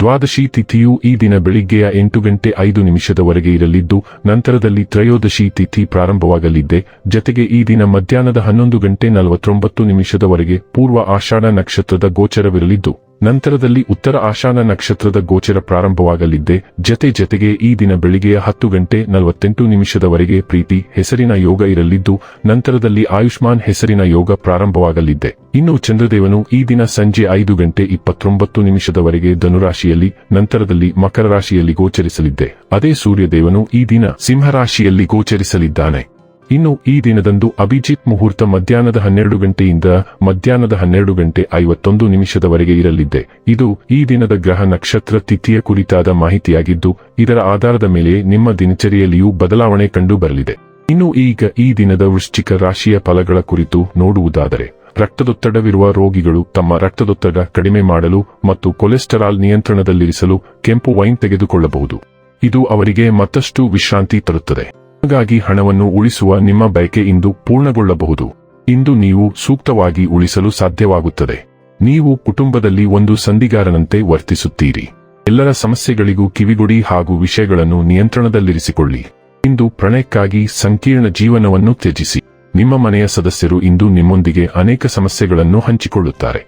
ದ್ವಾದಶಿ ತಿಥಿಯು ಈ ದಿನ ಬೆಳಿಗ್ಗೆಯ ಎಂಟು ಗಂಟೆ ಐದು ನಿಮಿಷದವರೆಗೆ ಇರಲಿದ್ದು, ನಂತರದಲ್ಲಿ ತ್ರಯೋದಶಿ ತಿಥಿ ಪ್ರಾರಂಭವಾಗಲಿದ್ದೆ. ಜತೆಗೆ ಈ ದಿನ ಮಧ್ಯಾಹ್ನದ ಹನ್ನೊಂದು ಗಂಟೆ ನಲವತ್ತೊಂಬತ್ತು ನಿಮಿಷದವರೆಗೆ ಪೂರ್ವ ಆಷಾಢ ನಕ್ಷತ್ರದ ಗೋಚರವಿರಲಿದ್ದು ನಂತರದಲ್ಲಿ ಉತ್ತರ ಆಶಾನ ನಕ್ಷತ್ರದ ಗೋಚರ ಪ್ರಾರಂಭವಾಗಲಿದ್ದೆ. ಜತೆ ಜತೆಗೆ ಈ ದಿನ ಬೆಳಿಗ್ಗೆಯ ಹತ್ತು ಗಂಟೆ ನಲವತ್ತೆಂಟು ನಿಮಿಷದವರೆಗೆ ಪ್ರೀತಿ, ಹೆಸರಿನ ಯೋಗ ಇರಲಿದ್ದು, ನಂತರದಲ್ಲಿ ಆಯುಷ್ಮಾನ್ ಹೆಸರಿನ ಯೋಗ ಪ್ರಾರಂಭವಾಗಲಿದ್ದೆ. ಇನ್ನು ಚಂದ್ರದೇವನು ಈ ದಿನ ಸಂಜೆ ಐದು ಗಂಟೆ ಇಪ್ಪತ್ತೊಂಬತ್ತು ನಿಮಿಷದವರೆಗೆ ಧನುರಾಶಿಯಲ್ಲಿ, ನಂತರದಲ್ಲಿ ಮಕರ ರಾಶಿಯಲ್ಲಿ ಗೋಚರಿಸಲಿದ್ದೆ. ಅದೇ ಸೂರ್ಯದೇವನು ಈ ದಿನ ಸಿಂಹರಾಶಿಯಲ್ಲಿ ಗೋಚರಿಸಲಿದ್ದಾನೆ. ಇನ್ನು ಈ ದಿನದಂದು ಅಭಿಜಿತ್ ಮುಹೂರ್ತ ಮಧ್ಯಾಹ್ನದ ಹನ್ನೆರಡು ಗಂಟೆಯಿಂದ ಮಧ್ಯಾಹ್ನದ ಹನ್ನೆರಡು ಗಂಟೆ ಐವತ್ತೊಂದು ನಿಮಿಷದವರೆಗೆ ಇರಲಿದೆ. ಇದು ಈ ದಿನದ ಗ್ರಹ ನಕ್ಷತ್ರ ತಿಥಿಯ ಕುರಿತಾದ ಮಾಹಿತಿಯಾಗಿದ್ದು, ಇದರ ಆಧಾರದ ಮೇಲೆ ನಿಮ್ಮ ದಿನಚರಿಯಲ್ಲಿಯೂ ಬದಲಾವಣೆ ಕಂಡು ಬರಲಿದೆ. ಇನ್ನು ಈಗ ಈ ದಿನದ ವೃಶ್ಚಿಕ ರಾಶಿಯ ಫಲಗಳ ಕುರಿತು ನೋಡುವುದಾದರೆ, ರಕ್ತದೊತ್ತಡವಿರುವ ರೋಗಿಗಳು ತಮ್ಮ ರಕ್ತದೊತ್ತಡ ಕಡಿಮೆ ಮಾಡಲು ಮತ್ತು ಕೊಲೆಸ್ಟರಾಲ್ ನಿಯಂತ್ರಣದಲ್ಲಿರಿಸಲು ಕೆಂಪು ವೈನ್ ತೆಗೆದುಕೊಳ್ಳಬಹುದು. ಇದು ಅವರಿಗೆ ಮತ್ತಷ್ಟು ವಿಶ್ರಾಂತಿ ತರುತ್ತದೆ. ಹಾಗಾಗಿ ಹಣವನ್ನು ಉಳಿಸುವ ನಿಮ್ಮ ಬಯಕೆ ಇಂದು ಪೂರ್ಣಗೊಳ್ಳಬಹುದು. ಇಂದು ನೀವು ಸೂಕ್ತವಾಗಿ ಉಳಿಸಲು ಸಾಧ್ಯವಾಗುತ್ತದೆ. ನೀವು ಕುಟುಂಬದಲ್ಲಿ ಒಂದು ಸಂಧಿಗಾರನಂತೆ ವರ್ತಿಸುತ್ತೀರಿ. ಎಲ್ಲರ ಸಮಸ್ಯೆಗಳಿಗೂ ಕಿವಿಗೊಡಿ ಹಾಗೂ ವಿಷಯಗಳನ್ನು ನಿಯಂತ್ರಣದಲ್ಲಿರಿಸಿಕೊಳ್ಳಿ. ಇಂದು ಪ್ರಣಯಕ್ಕಾಗಿ ಸಂಕೀರ್ಣ ಜೀವನವನ್ನು ತ್ಯಜಿಸಿ. ನಿಮ್ಮ ಮನೆಯ ಸದಸ್ಯರು ಇಂದು ನಿಮ್ಮೊಂದಿಗೆ ಅನೇಕ ಸಮಸ್ಯೆಗಳನ್ನು ಹಂಚಿಕೊಳ್ಳುತ್ತಾರೆ.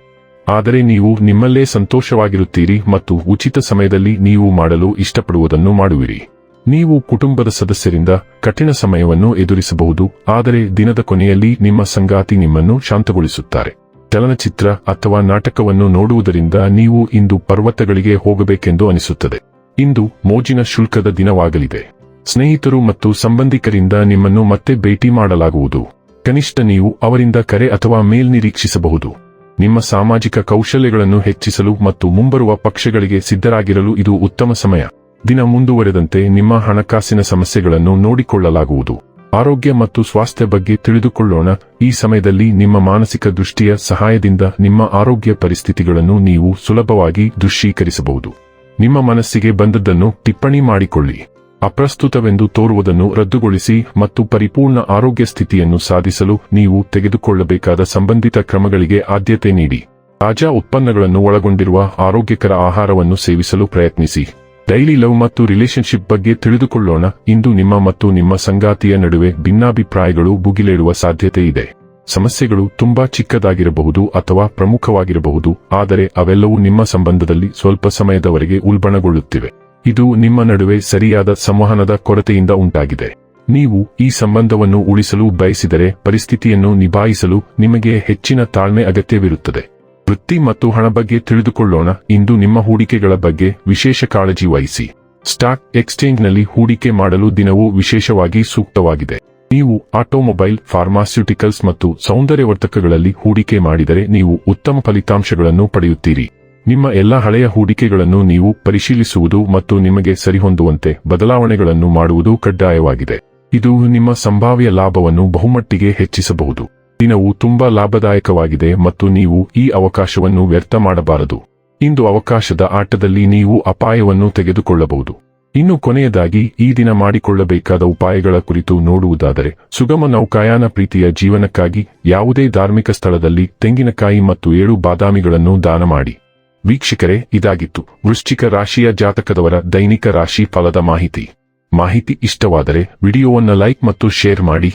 ಆದರೆ ನೀವು ನಿಮ್ಮಲ್ಲೇ ಸಂತೋಷವಾಗಿರುತ್ತೀರಿ ಮತ್ತು ಉಚಿತ ಸಮಯದಲ್ಲಿ ನೀವು ಮಾಡಲು ಇಷ್ಟಪಡುವುದನ್ನು ಮಾಡುವಿರಿ. ನೀವು ಕುಟುಂಬದ ಸದಸ್ಯರಿಂದ ಕಠಿಣ ಸಮಯವನ್ನು ಎದುರಿಸಬಹುದು, ಆದರೆ ದಿನದ ಕೊನೆಯಲ್ಲಿ ನಿಮ್ಮ ಸಂಗಾತಿ ನಿಮ್ಮನ್ನು ಶಾಂತಗೊಳಿಸುತ್ತಾರೆ. ಚಲನಚಿತ್ರ ಅಥವಾ ನಾಟಕವನ್ನು ನೋಡುವುದರಿಂದ ನೀವು ಇಂದು ಪರ್ವತಗಳಿಗೆ ಹೋಗಬೇಕೆಂದು ಅನಿಸುತ್ತದೆ. ಇಂದು ಮೋಜಿನ ಶುಲ್ಕದ ದಿನವಾಗಲಿದೆ. ಸ್ನೇಹಿತರು ಮತ್ತು ಸಂಬಂಧಿಕರಿಂದ ನಿಮ್ಮನ್ನು ಮತ್ತೆ ಭೇಟಿ ಮಾಡಲಾಗುವುದು. ಕನಿಷ್ಠ ನೀವು ಅವರಿಂದ ಕರೆ ಅಥವಾ ಮೇಲ್ ನಿರೀಕ್ಷಿಸಬಹುದು. ನಿಮ್ಮ ಸಾಮಾಜಿಕ ಕೌಶಲ್ಯಗಳನ್ನು ಹೆಚ್ಚಿಸಲು ಮತ್ತು ಮುಂಬರುವ ಪಕ್ಷಗಳಿಗೆ ಸಿದ್ಧರಾಗಿರಲು ಇದು ಉತ್ತಮ ಸಮಯ. ದಿನ ಮುಂದುವರೆದಂತೆ ನಿಮ್ಮ ಹಣಕಾಸಿನ ಸಮಸ್ಯೆಗಳನ್ನು ನೋಡಿಕೊಳ್ಳಲಾಗುವುದು. ಆರೋಗ್ಯ ಮತ್ತು ಸ್ವಾಸ್ಥ್ಯ ಬಗ್ಗೆ ತಿಳಿದುಕೊಳ್ಳೋಣ. ಈ ಸಮಯದಲ್ಲಿ ನಿಮ್ಮ ಮಾನಸಿಕ ದೃಷ್ಟಿಯ ಸಹಾಯದಿಂದ ನಿಮ್ಮ ಆರೋಗ್ಯ ಪರಿಸ್ಥಿತಿಗಳನ್ನು ನೀವು ಸುಲಭವಾಗಿ ದೃಶ್ಯೀಕರಿಸಬಹುದು. ನಿಮ್ಮ ಮನಸ್ಸಿಗೆ ಬಂದದ್ದನ್ನು ಟಿಪ್ಪಣಿ ಮಾಡಿಕೊಳ್ಳಿ. ಅಪ್ರಸ್ತುತವೆಂದು ತೋರುವುದನ್ನು ರದ್ದುಗೊಳಿಸಿ ಮತ್ತು ಪರಿಪೂರ್ಣ ಆರೋಗ್ಯ ಸ್ಥಿತಿಯನ್ನು ಸಾಧಿಸಲು ನೀವು ತೆಗೆದುಕೊಳ್ಳಬೇಕಾದ ಸಂಬಂಧಿತ ಕ್ರಮಗಳಿಗೆ ಆದ್ಯತೆ ನೀಡಿ. ತಾಜಾ ಉತ್ಪನ್ನಗಳನ್ನು ಒಳಗೊಂಡಿರುವ ಆರೋಗ್ಯಕರ ಆಹಾರವನ್ನು ಸೇವಿಸಲು ಪ್ರಯತ್ನಿಸಿ. ಡೈಲಿ ಲವ್ ಮತ್ತು ರಿಲೇಶನ್ಶಿಪ್ ಬಗ್ಗೆ ತಿಳಿದುಕೊಳ್ಳೋಣ. ಇಂದು ನಿಮ್ಮ ಮತ್ತು ನಿಮ್ಮ ಸಂಗಾತಿಯ ನಡುವೆ ಭಿನ್ನಾಭಿಪ್ರಾಯಗಳು ಭುಗಿಲೇಳುವ ಸಾಧ್ಯತೆ ಇದೆ. ಸಮಸ್ಯೆಗಳು ತುಂಬಾ ಚಿಕ್ಕದಾಗಿರಬಹುದು ಅಥವಾ ಪ್ರಮುಖವಾಗಿರಬಹುದು, ಆದರೆ ಅವೆಲ್ಲವೂ ನಿಮ್ಮ ಸಂಬಂಧದಲ್ಲಿ ಸ್ವಲ್ಪ ಸಮಯದವರೆಗೆ ಉಲ್ಬಣಗೊಳ್ಳುತ್ತಿವೆ. ಇದು ನಿಮ್ಮ ನಡುವೆ ಸರಿಯಾದ ಸಂವಹನದ ಕೊರತೆಯಿಂದ ಉಂಟಾಗಿದೆ. ನೀವು ಈ ಸಂಬಂಧವನ್ನು ಉಳಿಸಲು ಬಯಸಿದರೆ ಪರಿಸ್ಥಿತಿಯನ್ನು ನಿಭಾಯಿಸಲು ನಿಮಗೆ ಹೆಚ್ಚಿನ ತಾಳ್ಮೆ ಅಗತ್ಯವಿರುತ್ತದೆ. ವೃತ್ತಿ ಮತ್ತು ಹಣ ಬಗ್ಗೆ ತಿಳಿದುಕೊಳ್ಳೋಣ. ಇಂದು ನಿಮ್ಮ ಹೂಡಿಕೆಗಳ ಬಗ್ಗೆ ವಿಶೇಷ ಕಾಳಜಿ ವಹಿಸಿ. ಸ್ಟಾಕ್ ಎಕ್ಸ್ಚೇಂಜ್ನಲ್ಲಿ ಹೂಡಿಕೆ ಮಾಡಲು ದಿನವು ವಿಶೇಷವಾಗಿ ಸೂಕ್ತವಾಗಿದೆ. ನೀವು ಆಟೋಮೊಬೈಲ್, ಫಾರ್ಮಾಸ್ಯೂಟಿಕಲ್ಸ್ ಮತ್ತು ಸೌಂದರ್ಯವರ್ಧಕಗಳಲ್ಲಿ ಹೂಡಿಕೆ ಮಾಡಿದರೆ ನೀವು ಉತ್ತಮ ಫಲಿತಾಂಶಗಳನ್ನು ಪಡೆಯುತ್ತೀರಿ. ನಿಮ್ಮ ಎಲ್ಲಾ ಹಳೆಯ ಹೂಡಿಕೆಗಳನ್ನು ನೀವು ಪರಿಶೀಲಿಸುವುದು ಮತ್ತು ನಿಮಗೆ ಸರಿಹೊಂದುವಂತೆ ಬದಲಾವಣೆಗಳನ್ನು ಮಾಡುವುದು ಕಡ್ಡಾಯವಾಗಿದೆ. ಇದು ನಿಮ್ಮ ಸಂಭಾವ್ಯ ಲಾಭವನ್ನು ಬಹುಮಟ್ಟಿಗೆ ಹೆಚ್ಚಿಸಬಹುದು. ದಿನವು ತುಂಬಾ ಲಾಭದಾಯಕವಾಗಿದೆ ಮತ್ತು ನೀವು ಈ ಅವಕಾಶವನ್ನು ವ್ಯರ್ಥ ಮಾಡಬಾರದು. ಇಂದು ಅವಕಾಶದ ಆಟದಲ್ಲಿ ನೀವು ಅಪಾಯವನ್ನು ತೆಗೆದುಕೊಳ್ಳಬಹುದು. ಇನ್ನು ಕೊನೆಯದಾಗಿ, ಈ ದಿನ ಮಾಡಿಕೊಳ್ಳಬೇಕಾದ ಉಪಾಯಗಳ ಕುರಿತು ನೋಡುವುದಾದರೆ, ಸುಗಮ ನೌಕಾಯಾನ ಪ್ರೀತಿಯ ಜೀವನಕ್ಕಾಗಿ ಯಾವುದೇ ಧಾರ್ಮಿಕ ಸ್ಥಳದಲ್ಲಿ ತೆಂಗಿನಕಾಯಿ ಮತ್ತು ಏಳು ಬಾದಾಮಿಗಳನ್ನು ದಾನ ಮಾಡಿ. ವೀಕ್ಷಕರೇ, ಇದಾಗಿತ್ತು. ವೃಶ್ಚಿಕ ರಾಶಿಯ ಜಾತಕದವರ ದೈನಿಕ ರಾಶಿ ಫಲದ ಮಾಹಿತಿ. ಮಾಹಿತಿ ಇಷ್ಟವಾದರೆ, ವಿಡಿಯೋವನ್ನು ಲೈಕ್ ಮತ್ತು ಶೇರ್ ಮಾಡಿ.